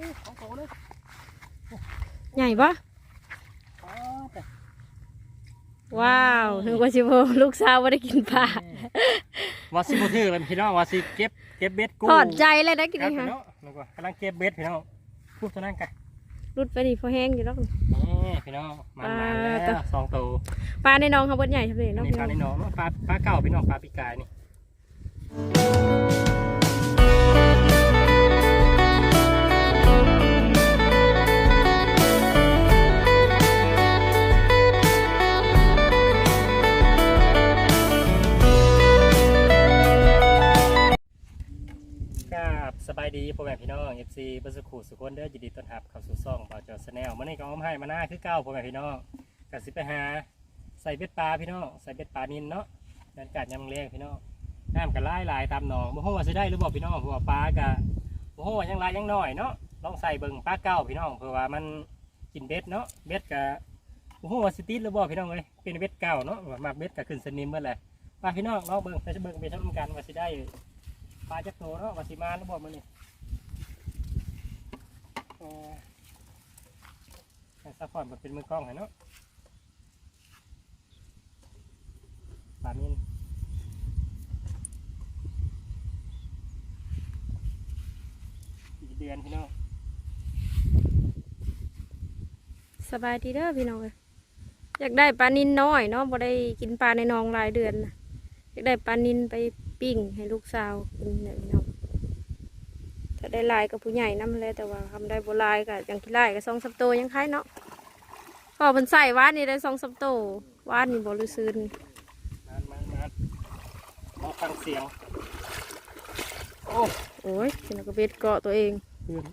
อ้ของโตเลยใหญ่ปะอ๋อแต่ว้าวนึกว่าสิโบลูกสาวไม่ได้กินปลาว่าสิบ่ถือเลยพี่น้องว่าสิเก็บเก็บเบ็ดกู้ถอดใจเลยนะกินครับนี่พี่ฮะน้องแล้วก็กำลังเก็บเบ็ดพี่น้องพูดตัวนั้นกันรุดไปนี่พอแห้งอยู่แล้วนี่พี่น้องมันมาอ่าแล้ตัววสองตัวปลาในน้องเขาเบิดใหญ่ทำเลยอันเนาะนี้พี่ปลาในน้องหนองเนาะปลาปลาเก่าพี่น้องปลาปีกายนี่ ม่พี่น้อง FC เบอร์สุขุสุขคนเด้อยินดีต้อนรับเข้าสู่ซ่องบ่าวจอสแนลมื้อนี้ก็เอมให้มาหน้าคือเก่าพ่อแม่พี่น้องก็สิไปหาใส่เบ็ดปลาพี่น้องใส่เบ็ดปลานินเนาะบรรยากาศยามเลี้ยงพี่น้องน้ำก็หลายหลายตามหนองบ่ฮู้ว่าสิได้หรือบ่พี่น้องเพราะว่าปลาก็บ่ฮู้ว่ายังลายยังน้อยเนาะลองใส่เบิ่งปลาเก่าพี่น้องเพื่อว่ามันกินเบ็ดเนาะเบ็ดก็บ่ฮู้ว่าสิติดหรือบ่พี่น้องเอ้ยเป็นเบ็ดเก่าเนาะว่ามักเบ็ดก็ขึ้นสนิมเบิดแหละปลาพี่น้องลองเบิ่งไปเบิ่งไปทำกันว่าสิได้ปลาจักโตเนาะว่าสิมาหรือบ่มื้อนี้ เอ่อให้ซัพพอร์ตมาเป็นมือกล้องให้เนาะปลานินอีกเดือนพี่น้องสบายดีเด้อพี่น้องเอ้ยอยากได้ปลานินน้อยเนาะบ่ได้กินปลาในนองหลายเดือนนะอยากได้ปลานินไปปิ้งให้ลูกสาวกินเนี่ยพี่น้อง ได้หลายกับผู้ใหญ่นำเลยแต่ว่าทำได้บ่หลายก็ยังกินหลายก็สองสามโตวยังคล้ายเนาะพอเพิ่นใส่วานนี่ได้สองสามโตววานนี่บ่รู้ซื่นมามามาลองฟังเสียง โอ้โอ้ยฉันก็เบ็ดเกาะตัวเองคืน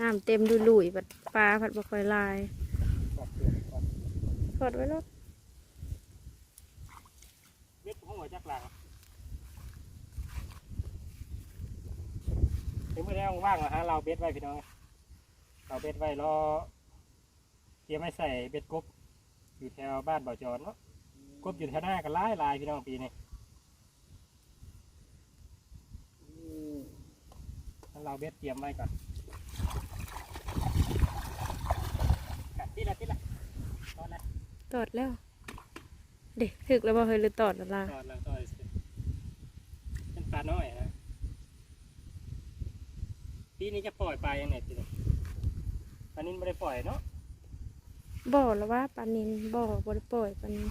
น้ำเต็มดุลุยๆบัดปลาผัดบ่ค่อยลายกอดเตือนก่อนทอดไว้แล้วเบ็ดหัวจักหลัง ถึงไม่ได้ว่างๆนะฮะเราเบ็ดไว้พี่น้องเอาเบ็ดไว้รอเตรียมไว้ใส่เบ็ดกบอยู่แถวบ้านบ่อจอนเนาะกบอยู่แถวหน้ากันหลายหลายพี่น้องปีนี้งั้นเราเบ็ดเตรียมไว้ก่อนกัดที่ละที่ละตอนละตอดแล้ว เด็กถึกแล้วบ่เคยหรือตอดแล้วล่ะตอนละตอนละสิเป็นปลาน้อยนะ ปีนี้จะปล่อยปลายังไงปีนี้ปลานินไม่ได้ปล่อยเนาะบ่แล้วว่าปลานินบ่บ่ได้ปล่อยปลานิน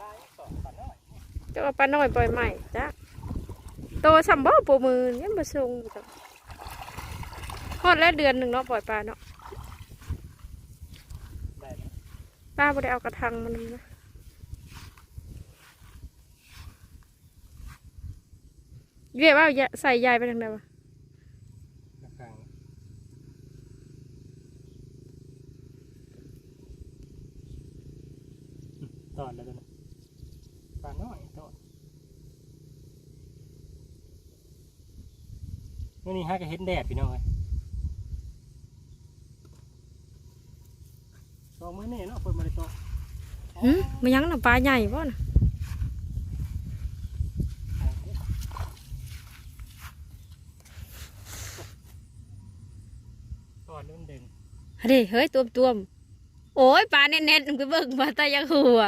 ปลายังสองปลาน้อยแต่ว่าปลาน้อยปล่อยใหม่จ้ะโตสัมบ่ปูมือยังบ่ทรงอยู่จ้ะ ฮอดแล้วเดือนหนึ่งเนาะปล่อยปลาเนาะได้ไมป้าบ่ได้เอากระทังมันนะเรียกว่าใส่ยายไปทางไหนวะกระตอนแล้วนะปลาน้อยตอนมื่นี้ฮะก็เห็นแดดพี่น้องเลยสองมื้อนี่เนาะเปิดมาเลยต่อ หึมันยังน่ะปลาใหญ่บ่น่ะตอนนู้นดึงเฮ้ยเฮ้ยตัวตัวมๆโอ้ยปลาเน็ตๆมันก็เบิ่งมาตายังหัว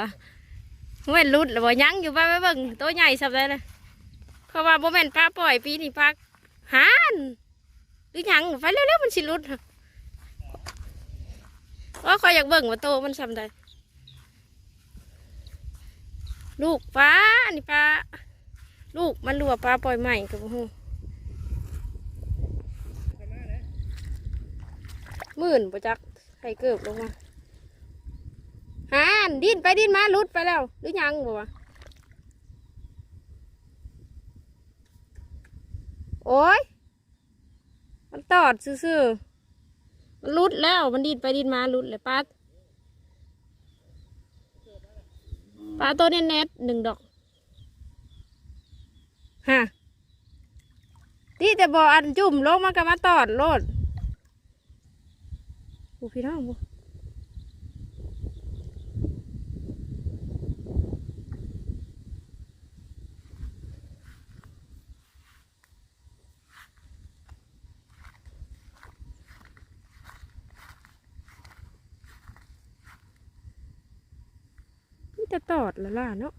เว้นรุดแล้วบ่ยังอยู่ไปไปเบิ่งตัวใหญ่สับได้เลยเขาว่าบ่แม่นปลาปล่อยปีนี้ปลาหานหรือหยังไปเร็วๆมันสิรุดว่าคอยอยากเบิ่งว่าโตมันสับได้ ลูกปลานี่ปลาลูกมันรัวปลาปล่อยใหม่กับบ่ฮู้หมื่นประจักใครเกิบลงมาหานดิ้นไปดิ้นมาลุดไปแล้ว หรือยังบ่วะโอ้ย มันตอดซื่อๆมันลุดแล้ว มันดิ้นไปดิ้นมาลุดเลยปล ปลาตัวเน็ตหนึ่งดอกฮะที่จะบออันจุ่มลงมากับมาตอดโลดอูพี่น้องบู จะตอดและล่ะเนาะ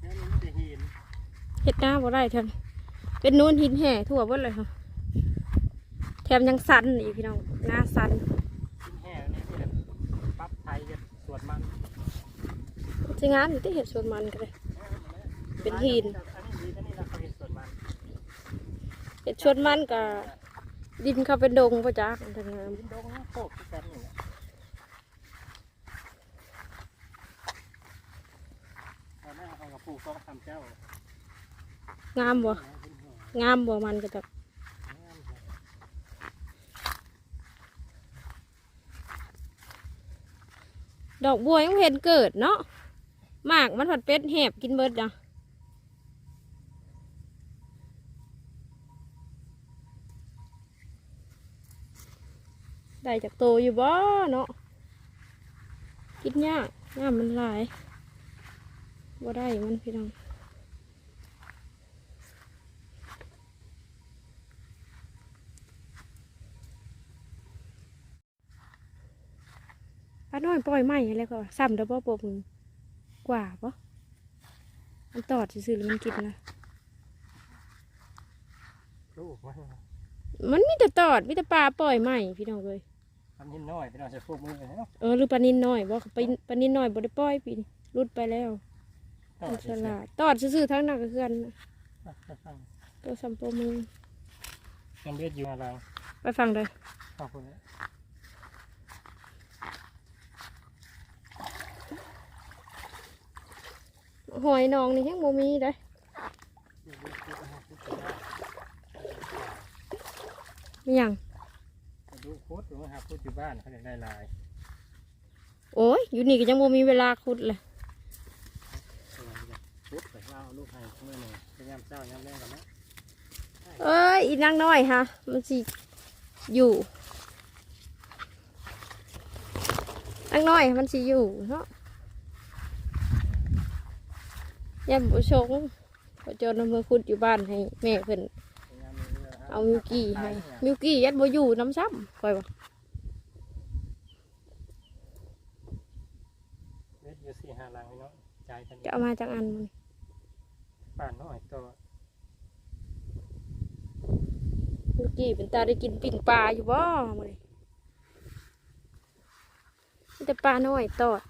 แล้วมันไม่ได้เห็นเห็ดหน้าบ่ได้แถมเป็นนูนหินแห่ทั่วเบดเลยค่ะแถมยังสันอีกพี่น้องหน้าสันกินแห้งนี่คือแบบปั๊บไทยกับสวนมันจะงานอยู่ที่เห็ดสวนมันกันเลยเป็นหินอันนี้ดีอันนี้เราเขาเห็นสวนมันเห็ดสวนมันกับ ดินเขาเป็นดงประจักษ์ทางงามดินดงโคกที่กันนี่แหละตอนแรกเขากับปลูกต้องทำเจ้างามบ่นะงามบ่มันก็จะดอกบัวยังเห็นเกิดเนาะหมากมันผัดเป็ดแหบกินเบิดอะ ได้จากโตอยู่บ่เนาะกินยากน้ำมันหลายบ่ได้มันพี่น้องป้าน้อยปล่อยไหมอะไรก็ว่าซ้ำเด้อบ่ปบมือกว่าปะมันตอดซื่อๆหรือมันกินนะลูกมันมันมีแต่ตอดมีแต่ปลาปล่อยไหมพี่น้องเลย ทำนิดหน่อยพี่น้องจะพวกมือเลยเนาะเออหรือปลานินน้อยบ่ปลาปลานินน้อยบ่ได้ปล่อยปีนี้รุดไปแล้วต่อมันฉเฉยลาดตอดซื่อๆทั้งนั้นก็คือกันน่ะๆฟังตัวสัมโปมือยังเบียดอยู่อะไรไปฟังเลยขอบคุณนะหอยนองนี่ยังบ่มีได้อมีหยัง ดูโคตรดูนะครับพูดอยู่บ้านเขาอยากได้ลายโอ้ยอยู่นี่ก็ยังบ่มีเวลาขุดเลยปุ๊บไปเอาลูกให้เมื่อหนึ่งพยายามเจ้ายามแรกกันนะเอ้ยอีนางน้อยฮะมันสิอยู่นางน้อยมันสิอยู่เนาะยันบุชงพอเจอนำมือขุดอยู่บ้านให้แม่เพิ่นพยายาม เรื่อยๆเอามิวกี้ให้มิวกี้ยัดบ่อยู่น้ำซ้ำคอยว่าเม็ดอยู่สี่ห้าลังพี่น้องใจกันจะเอามาจากอันมันป่านน้อยตัวมิวกี้เป็นตาได้กินปิ่งปลาอยู่บ่มื้อนี้มีแต่ปลาน้อยตอด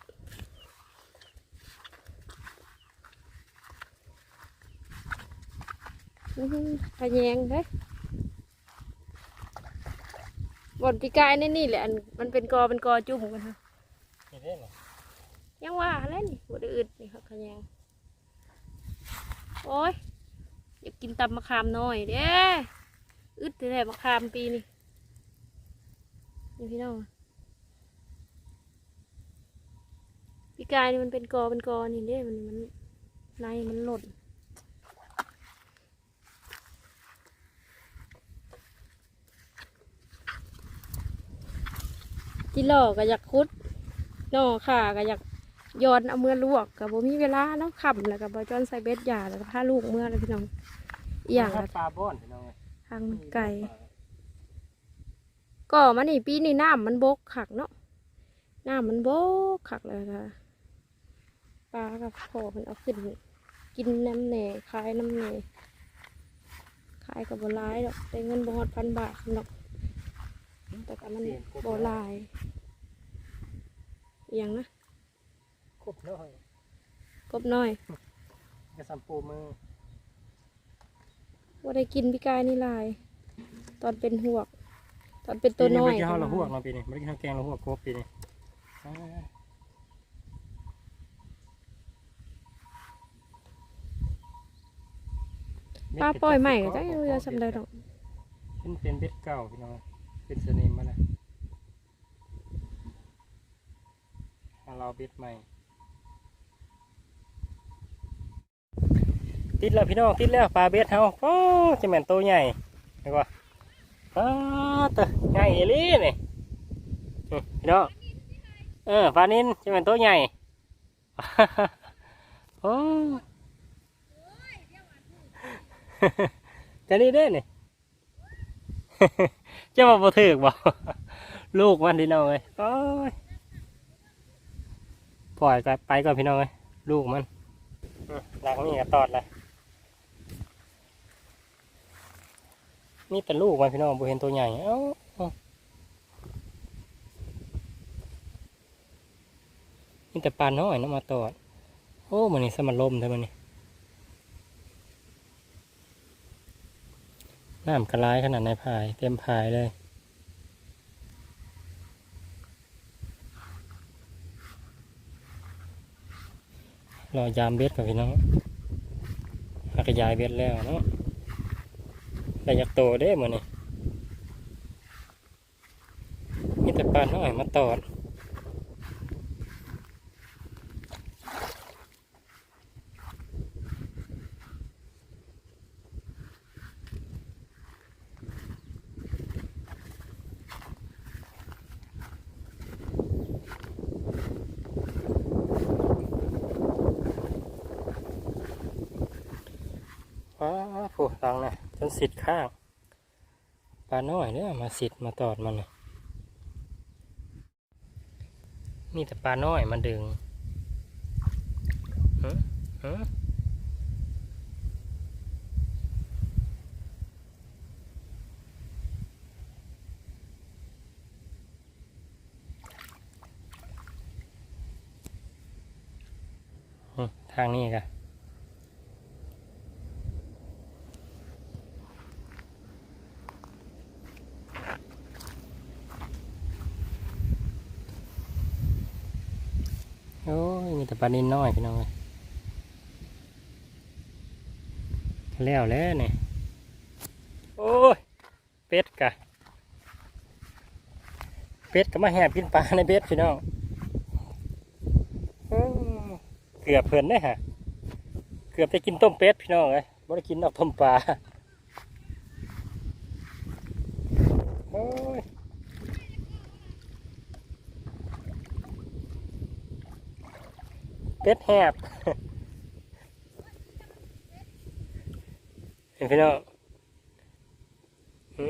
อื้อหือพะแยงเด้ย บ่อนปีกายในนี่แหละอันมันเป็นกอเป็นกอจุ่มกันฮะนี่เด้เหรอยังว่าอะไรนี่บ่ได้อึดนี่ครับพะแยงโอ้ยอยากกินตำมะขามน้อยเด้อึดแต่มะขามปีนี่นี่พี่น้องปีกายนี่มันเป็นกอเป็นกอนี่เด้มันมันในมันหล่น จิหล่อก็อยากคุดนอค่ะก็อยากย้อนเอาเมื่อลวกกับบ่มีเวลาเนาะขับแล้วก็บ่จอนใส่เบ็ดยาแล้วก็พาลูกเมื่อแล้วพี่น้องอย่างครัละบปลาบ้อนพี่น้องทางมันไก่ก็มันนี่ปีนี้น้ำมันบกขักเนาะน้ำมันบกขักเลยค่ะปลากับพ่อมันเอาขึ้นกินน้ำแหน่ขายน้ำแหน่ขายกับบหลายดอกได้เงินบฮอดพันบาทเนาะ แต่ก็มันบหลายอหย่างนะคุบน้อยกบน้อยกระสัมปูมือว่าได้กินพี่กายนี่หลาย ตอนเป็นหวก ตอนเป็นตัวน้อยปีนี้ไม่ได้กินข้าวก็เราหลายหวกเนาะปีนี้ไม่ได้กินข้าวแกงเราหวกครบปีนี้อ่าปลาปล่อยใหม่ก็จะเรือสำได้ดอกเป็นเป็นเบ็ดเก่าพี่น้อง เป็นสนิมมาแล้วเอาเราเบ็ดใหม่ ติดแล้วพี่น้องติดแล้วปลาเบ็ดเฮาโอ้จะแม่นโตใหญ่เห็นปะอ้าเตะใหญ่อีหลีนี่พี่น้องเออปลานินจะแม่นโตใหญ่โอ้จะนี่ได้นี่ จะมาบ่ถึกบ่ลูกมันพี่น้องเอ้ยโอ้ยปล่อยกันไปก่อนพี่น้องเอ้ยลูกมันหลังนี่ก็ตอดเลยนี่แต่ลูกมันพี่น้องบ่เห็นตัวใหญ่เอ้าอ้านี่แต่ปลาน้อยนาะมาตอด โอ้มันนี่สมันลมเท่ามันนี่ น้ำกระไรขนาดในพาย เต็มพายเลยรอยามเบ็ดกับพี่น้องหากยายเบ็ดแล้วเนาะแต่อยากโตได้เหมือนนี่มีแต่ปลาน้อยมาตอด ว้าผู้หลังนะจนสิทธิ์ข้างปลาน้อยเนี่ยมาสิทธิ์มาตอดมันน่ะมีแต่ปลาน้อยมาดึงฮะฮะทางนี้กัน โอ้ยมีแต่ ปลานินน้อยพี่น้องแล้วแล้วเนี่ยโอ้ยเป็ดกะเป็ดก็มาแหบกินปลาในเป็ดพี่น้องเกือบเพลินได้ฮะเกือบจะกินต้มเป็ดพี่น้องเลยไม่ได้กินเอาต้มปลาโอ้ย เป็ดแหบเห็นพี่น้องอื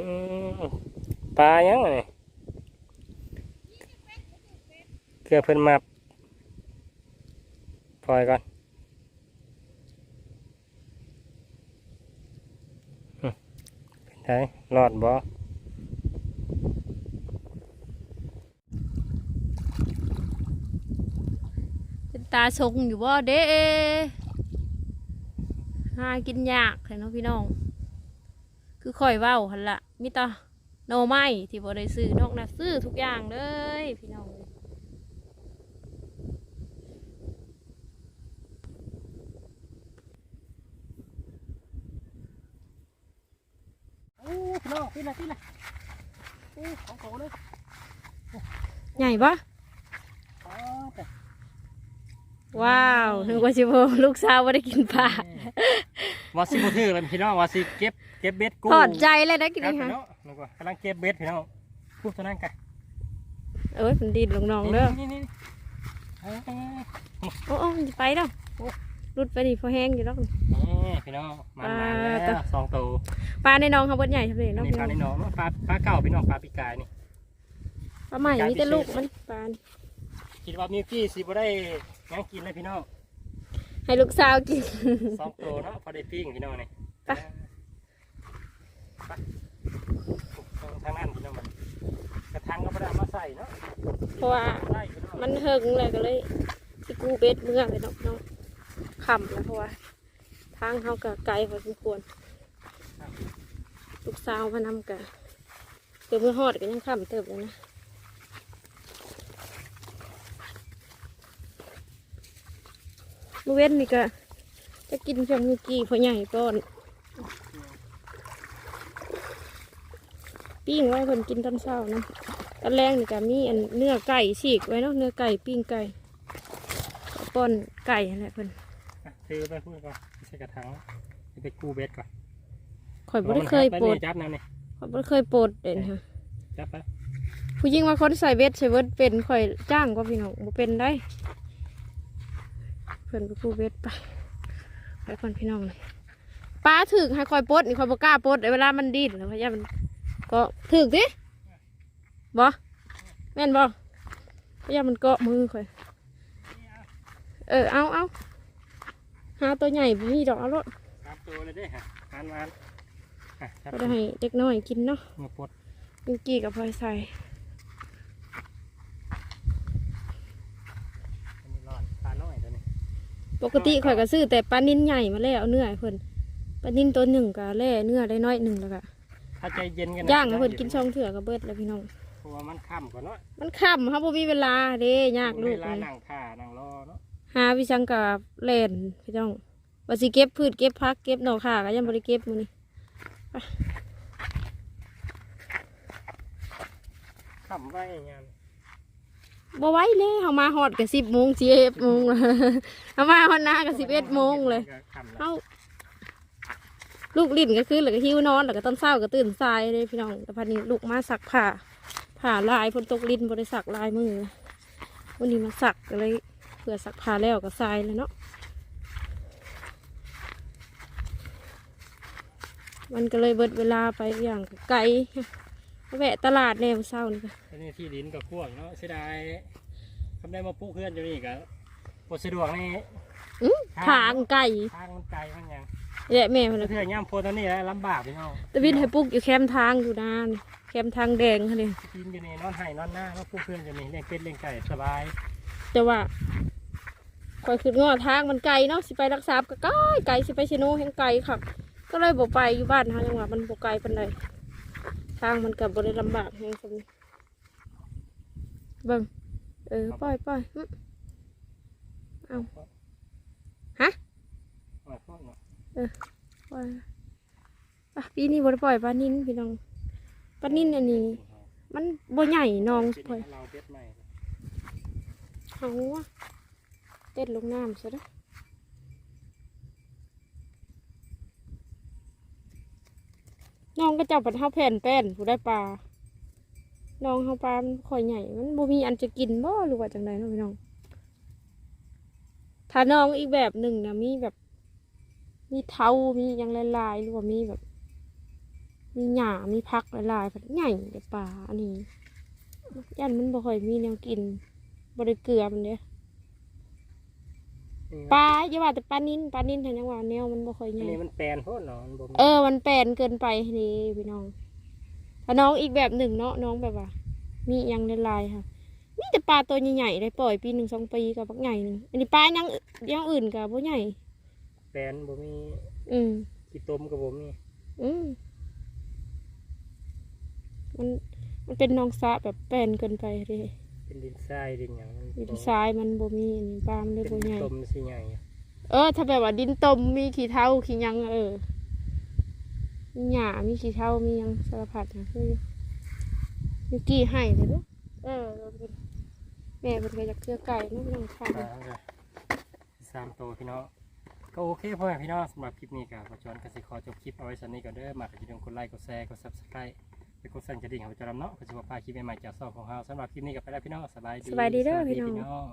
มปลายังไงเกลือเพิ่นมาปล่อยก่อนอืมเป็นไงรอดบ่ เป็น ตาทรงอยู่บ่เด้หากินยากเลยเนาะพี่น้อง คือข่อยเว้าหันละมิตาโนไม้ที่บ่ได้ซื้อนอกนะซื้อทุกอย่างเลยพี่น้องเอ้ยโอ้พี่น้องพี่นะพี่นะโอ้ของโตเลยใหญ่ปะ อ๋อแต่ ว้าวนึกว่าสิบลูกสาวบ่ได้กินปลาว่าสิบถือเลยพี่น้องว่าสิเก็บเก็บเบ็ดกู้ถอดใจเลยนะกินครับนี่พี่ฮะน้องนึกว่ากำลังเก็บเบ็ดพี่น้องพูดเท่านั้นกันเอ้ยมันดีดลงน้องเด้อนี่นี่นี่เอ้ยโอ้โอ้มันจะไปแล้วรุดไปดิพอแห้งอยู่แล้วนี่พี่น้องมันมาอ่าแล้ต่อวสองตัวปลาในน้องเขาเบิดใหญ่ทำเลยอันเนาะนี่พี่ปลาน้องในหนองปลาปลาเก่าพี่น้องปลาปีกายนี่ปลาใหม่มีแต่ลูกมันปลาคิดว่ามิวกี้สิบ่ได้ห ยังกินเลยพี่น้องให้ลูกสาวกิน สองตัวเนาะพอได้ปิ้งพี่น้องนี่ไป ไปทางนั้นพี่น้องมันกระทังก็ไม่ได้เอามาใส่เนาะเพราะว่าใส่พี่น้องมันเฮิงเลยก็เลยสิกูเบ็ดเมื่อเลยเนาะพี่น้องขำแล้วเพราะว่า ทางเขากับไกลพอสมควรลูกสาวมานำกันเดี๋ยวเมื่อฮอดก็ยังขำเติบเลยนะ มื้อเว้นนี่ก็จะกินเพียงมือกี้เพราะใหญ่ป้อนปิ้งไว้คนกินตอนเช้านะตอนแรกนี่ก็มีอันเนื้อไก่ฉีกไว้เนาะเนื้อไก่ปิ้งไก่ก็ป้อนไก่นั่นแหละเพิ่นอะถือไปพูดก่อนส่กระถางจะไปกู้เบ็ดก่อนข่อยบ่ได้เคยโปรดจับนะนี่ข่อยบ่ได้เคยโปรดเด่นค่ะจับไปผู้หญิงมาคนใส่เวทใส่เวทเป็นข่อยจ้างก็พี่น้องบ่เป็นได้เพิ่นไปกู้เวทไปไปคนพี่น้องเลยป้าถึกให้ข่อยปลดนี่ข่อยบ่กล้าปลดเวลามันดิ้นแล้วพะยามันก็ถึกดิบ่แม่นบ่พะยามันเกาะมือข่อยเออเอาเอาหาตัวใหญ่บ่มีดอกเอารถจับตัวเลยเด้ฮะทานมันอะจับก็ได้ให้เด็กน้อยกินเนาะมือปลดมิงกี้กับพลอยใส่ อันนี้รอดปลาน้อยตัวนี้ ปกติข่อยก็ซื้อแต่ปลานิ่นใหญ่มาแล้วเอาเนื้อให้เพิ่นปลานิ่นตัวหนึ่งก็แล่เนื้อได้น้อยหนึ่งแล้วก็ถ้าใจเย็นกันย่างให้เพิ่นกินช่องเถื่อก็เบิดแล้วพี่น้อง เพราะว่ามันค่ำกว่าเนาะมันค่ำเขาบ่มีเวลาเด้ยากลูกเวลาเลยนั่งท่านั่งรอเนาะหาวิชังกับเล่นพี่น้องว่าสิเก็บพืชเก็บพักเก็บดอกข่าก็ยังบ่ได้เก็บมื้อนี้ค่ำไว้งาน บ่ไหวเลยเฮามาฮอดก็10:00น11:00นเฮามาฮอดหน้าก็11:00นเลยค่ำแล้วเฮาลูกลิ้นก็คือแล้วก็หิวนอนแล้วก็ตอนเช้าก็ตื่นสายเลยพี่น้องแต่พันนี้ลูกมาสักผ้าผ้าลายฝนตกลิ้นบริสักลายมือวันนี้มาสักก็เลยเพื่อสักผ้าแล้วก็ทรายเลยเนาะมันก็เลยเบิดเวลาไปอย่างไกล แวะตลาดแนวเศร้านี่ค่ะอันนี้ที่ดินกับพวกเนาะเสียดายทำได้มาปลูกเพื่อนอยู่นี่ก็บ่สะดวกนี่อื้อทางไก่ทางมันไกลมันยังแย่แม่มันแล้วเพื่อนย่ำโพตอนนี้แหละลำบากพี่น้องตะวินให้ปลูกอยู่แคมป์ทางอยู่นานแคมป์ทางแดงค่ะเลยกินอยู่นี่นอนไห้นอนหน้าแล้วปลูกเพื่อนอยู่นี่เลี้ยงเป็ดเลี้ยงไก่สบาย แต่ว่าคอยขึ้นงอทางมันไกลเนาะสิไปรักษาก็ไกลไกลสิไปชิโนแห่งไกลค่ะ ก็เลยบอกไปอยู่บ้านเฮาจังหวะมันบ่ไกลปานใด ทางมันกับ่ได้ลำบากแฮงสำนี้เบิ่งเออปล่อยปล่อยอื้อเอาฮะปล่อยพวกเนาะปล่อยอะปีนี้บ่ได้ปล่อยปลานินพี่น้องปลานินอันนี้ มันบ่ใหญ่น้องปล่อยเราเป็ดใหม่เอาเต้นลงน้ำซะเด้อ น้องก็เจับปัดเท้าแผ่นแป้นผู้ได้ปลา น้องเฮาปลามันค่อยใหญ่ มันบ่มีอันจะกินบ่หรือว่าจังไดเนาะพี่น้อง ถ้าน้องอีกแบบหนึ่งนะมีแบบ มีเท้ามีหยังลายๆหรือว่ามีแบบ มีหญ้ามีพักลายๆผัดใหญ่เดี๋ยวปลาอันนี้ยันมันบ่ค่อยมีแนวกินบ่ได้เกลือมันเด้ ปลาอย่าว่าแต่ปลานินปลานินเห็นยังว่าแนวมันบ่ค่อยอันใหญ่นี้มันแปลนโพดเนาะมันบ่มีเออมันแปลนเกินไปนี่พี่น้องถ้าน้องอีกแบบหนึ่งเนาะน้องแบบว่า มีอยังในลายค่ะมีแต่ปลาตัวใหญ่ๆได้ปล่อยปีหนึ่งสองปีกับบักใหญ่หนึ่งอันนี้ปลายังอยังอื่นกับบ่ใหญ่ แปลนบ่มีอืม กี่ต้มกับบ่มีอืมมันมันเป็นน้องสระแบบแปลนเกินไปเลย เป็นดินทรายดินหยังมันดินทรายมันบ่มีอันนี้ปลามันเลยเป็นบ่ใหญ่ต้มสิใหญ่เออ ถ้าแบบว่าดินตมมีขี้เท่าขี้หยังเออมีหญ้ามีขี้เท่ามีหยังสารพัดนะคือมีกี่ให้เลยเด้อเออแม่เพิ่นก็อยากเกลือไก่เนาะพี่น้องค่ะปลาก็สามตัวพี่น้องก็โอเคพ่อแม่พี่น้องสำหรับคลิปนี้ก็ขอจวนกสิขอจบคลิปเอาไว้สันนี้ก่อนเด้อมากอย่าลืมกดไลค์กดแชร์กด Subscribe ไปกดสั่นกระดิ่งให้ประจำเนาะก็จะมาพาคลิปใหม่ๆจากซองของเราสำหรับคลิปนี้ก็ไปแล้วพี่น้องสบายดีสบายดีเด้อสวัสพี่น้องพี่น้อง